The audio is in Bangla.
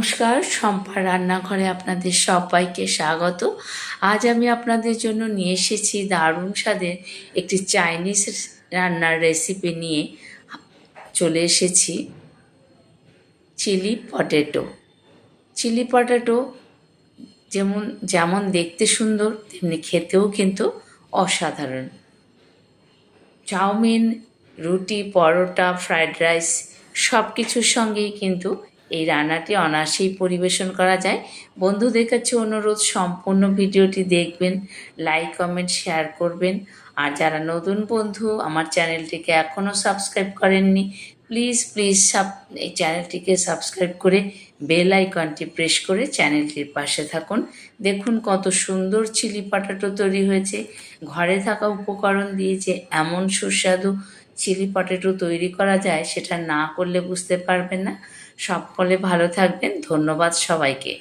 নমস্কার সম্পা রান্নাঘরে আপনাদের সবাইকে স্বাগত। আজ আমি আপনাদের জন্য নিয়ে এসেছি দারুণ স্বাদের একটি চাইনিজ রান্নার রেসিপি নিয়ে চলে এসেছি। Chilli potato. চিলি পটেটো যেমন যেমন দেখতে সুন্দর, তেমনি খেতেও কিন্তু অসাধারণ। চাউমিন, রুটি, পরোটা ফ্রায়েড রাইস সব কিছুর সঙ্গেই কিন্তু এই রান্নাটি অনায়াসেই পরিবেশন করা যায়। বন্ধুদের কাছে অনুরোধ, সম্পূর্ণ ভিডিওটি দেখবেন লাইক কমেন্ট শেয়ার করবেন। আর যারা নতুন বন্ধু, আমার চ্যানেলটিকে এখনও সাবস্ক্রাইব করেননি প্লিজ প্লিজ সাব এই চ্যানেলটিকে সাবস্ক্রাইব করে বেল আইকনটি প্রেস করে চ্যানেলটির পাশে থাকুন। দেখুন কত সুন্দর চিলি পাটাটো তৈরি হয়েছে। ঘরে থাকা উপকরণ দিয়ে যে এমন সুস্বাদু চিলি পটেটো তৈরি করা যায়, সেটা না করলে বুঝতে পারবেন না। সব সকলে ভালো থাকবেন। ধন্যবাদ সবাইকে।